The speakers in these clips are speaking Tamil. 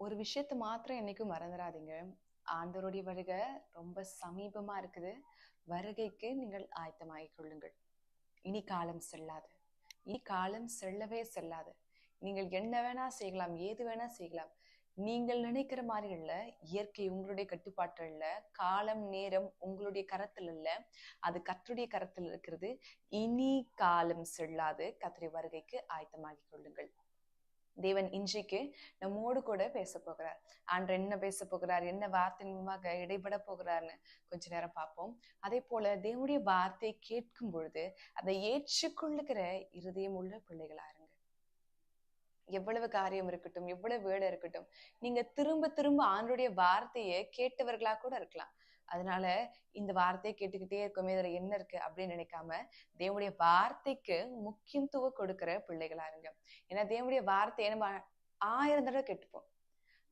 ஒரு விஷயத்த மாத்திரம் என்னைக்கும் மறந்துடாதீங்க ஆண்டவருடைய வருகை ரொம்ப சமீபமா இருக்குது. வருகைக்கு நீங்கள் ஆயத்தமாகிக் கொள்ளுங்கள். இனி காலம் செல்லாது. இனி காலம் செல்லவே செல்லாது. நீங்கள் என்ன வேணா செய்யலாம் ஏது வேணா செய்யலாம். நீங்கள் நினைக்கிற மாதிரி இல்ல. இயற்கை உங்களுடைய கட்டுப்பாட்டில் இல்ல. காலம் நேரம் உங்களுடைய கரத்தில் இல்ல. அது கத்தருடைய கரத்தில் இருக்கிறது. இனி காலம் செல்லாது. கர்த்தருடைய வருகைக்கு ஆயத்தமாகிக் கொள்ளுங்கள். தேவன் இன்றைக்கு நம்மோடு கூட பேச போகிறார். ஆண்டு என்ன பேச போகிறார்? என்ன வார்த்தை மூலமாக இடைபட போகிறார்னு கொஞ்ச நேரம் பார்ப்போம். அதே போல தேவனுடைய வார்த்தை கேட்கும் பொழுது அதை ஏற்றுக்கொள்ளுகிற இருதயம் உள்ள பிள்ளைகளா இருங்க. எவ்வளவு காரியம் இருக்கட்டும் எவ்வளவு வேலை இருக்கட்டும் நீங்க திரும்ப திரும்ப ஆண்டுடைய வார்த்தையை கேட்டவர்களா கூட இருக்கலாம். அதனால இந்த வார்த்தையை கேட்டுக்கிட்டே இருக்கோமே இதுல என்ன இருக்கு அப்படின்னு நினைக்காம தேவனுடைய வார்த்தைக்கு முக்கியத்துவம் கொடுக்கிற பிள்ளைகளா இருங்க. ஏன்னா தேவனுடைய வார்த்தையை நம்ம ஆயிரம் தடவை கேட்டுப்போம்.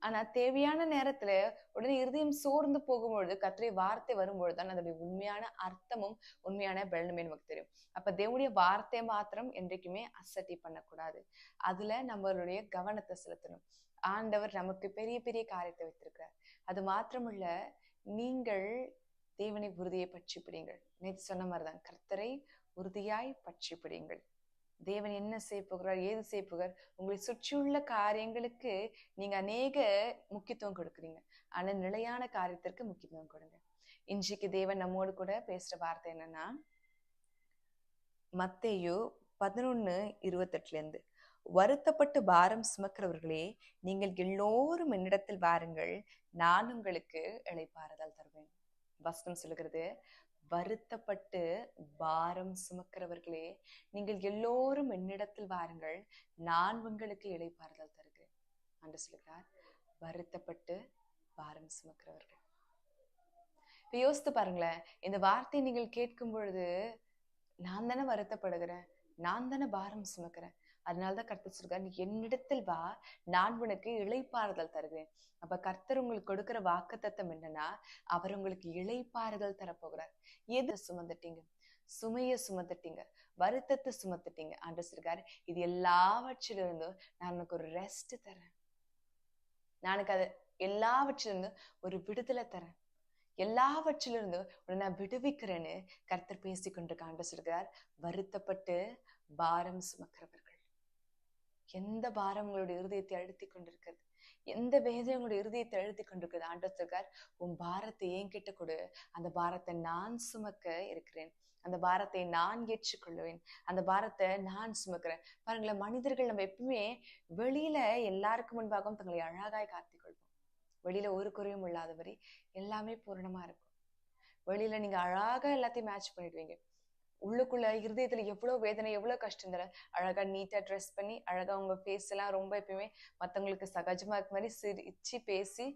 ஆனா தேவையான நேரத்துல உடனே இருதயம் சோர்ந்து போகும்பொழுது கத்திரை வார்த்தை வரும்பொழுது தான் அதோடைய உண்மையான அர்த்தமும் உண்மையான பலனுமே நமக்கு தெரியும். அப்ப தேவனுடைய வார்த்தை மாத்திரம் என்றைக்குமே அசட்டி பண்ணக்கூடாது. அதுல நம்மளுடைய கவனத்தை செலுத்தணும். ஆண்டவர் நமக்கு பெரிய பெரிய காரியத்தை வைத்திருக்கிறார். அது மாத்திரமல்ல நீங்கள் தேவனை உறுதியை பற்றி பிடிங்கள் நேற்று சொன்ன மாதிரிதான் கர்த்தரை உறுதியாய் பற்றி பிடிங்கள் தேவன் என்ன செய்ய போகிறார் ஏது செய்ய போகிறார்? உங்களை சுற்றியுள்ள காரியங்களுக்கு நீங்க அநேக முக்கியத்துவம் கொடுக்குறீங்க. ஆனா நிலையான காரியத்திற்கு முக்கியத்துவம் கொடுங்க. இன்றைக்கு தேவன் நம்மோடு கூட பேசுற வார்த்தை என்னன்னா மத்தேயு பதினொன்னு இருபத்தெட்டுல இருந்து வருத்தப்பட்டு பாரம் சுமக்கிறவர்களே நீங்கள் எல்லோரும் என்னிடத்தில் வாருங்கள். நான் உங்களுக்கு இழைப்பாறுதல் தருவேன். வசனம் சொல்லுகிறது வருத்தப்பட்டு பாரம் சுமக்கிறவர்களே நீங்கள் எல்லோரும் என்னிடத்தில் வாருங்கள். நான் உங்களுக்கு இழைப்பாறுதல் தருகிறேன். என்று சொல்லுகிறார் வருத்தப்பட்டு பாரம் சுமக்கிறவர்கள். இப்போ யோசித்து பாருங்களேன் இந்த வார்த்தையை நீங்கள் கேட்கும் பொழுது நான் தானே வருத்தப்படுகிறேன். நான் தானே பாரம் சுமக்கிறேன். அதனாலதான் கர்த்தர் சொல்றார் நீ என்னிடத்தில் வா நான் உனக்கு இளைப்பாறுதல் தருகிறேன் அப்ப கர்த்தர் உங்களுக்கு கொடுக்கிற வாக்கு தத்தம் என்னன்னா அவர் உங்களுக்கு இளைப்பாறுதல் தரப்போகிறார். எது சுமந்துட்டீங்க? சுமைய சுமந்துட்டீங்க. வருத்தத்தை சுமத்துட்டீங்க ஆண்டு சொல்றாரு இது எல்லாவற்றிலிருந்தும் நான் உனக்கு ஒரு ரெஸ்ட் தரேன் நானுக்கு அது எல்லாவற்றிலிருந்தும் ஒரு விடுதலை தரேன் எல்லாவற்றிலிருந்தும் உன்னை நான் விடுவிக்கிறேன்னு கர்த்தர் பேசி கொண்டிருக்காண்டு சொல்கிறார் வருத்தப்பட்டு பாரம் சுமக்கிறவர்கள். எந்த பாரம் உங்களுடைய இருதயத்தை அழுத்தி கொண்டிருக்கிறது? எந்த வேதனை உங்களுடைய இருதயத்தை அழுத்தி கொண்டிருக்கிறது? ஆண்டு சொல்கிறார் உன் பாரத்தை என்கிட்ட கொடு? அந்த பாரத்தை நான் சுமக்க இருக்கிறேன். அந்த பாரத்தை நான் ஏற்றுக்கொள்வேன். அந்த பாரத்தை நான் சுமக்கிறேன். பாருங்களேன் மனிதர்கள் நம்ம எப்பவுமே வெளியில எல்லாருக்கும் முன்பாகவும் தங்களை அழகாய் காத்திக் கொள்வோம். வெளியில ஒரு குறையும் இல்லாதவரை எல்லாமே பூரணமா இருக்கும். வெளியில நீங்க அழகா எல்லாத்தையும் மேட்ச் பண்ணிடுவீங்க. உள்ளுக்குள்ள இருதயத்துல எவ்வளவு வேதனை எவ்வளவு கஷ்டம் தர? அழகா நீட்டா ட்ரெஸ் பண்ணி அழகா உங்க ஃபேஸ் எல்லாம் ரொம்ப எப்பயுமே மத்தவங்களுக்கு சகஜமா இருக்க மாதிரி சிரிச்சு பேசி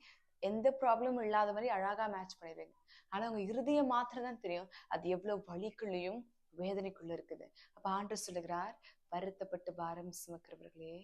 எந்த ப்ராப்ளமும் இல்லாத மாதிரி அழகா மேட்ச் பண்ணிடுவீங்க. ஆனா உங்க இருதயம் மாத்திரம் தான் தெரியும். அது எவ்வளவு வலிக்குள்ளேயும் வேதனைக்குள்ள இருக்குது. அப்ப ஆண்டு சொல்லுகிறார் வருத்தப்பட்டு பாரம் சுமக்கிறவர்களே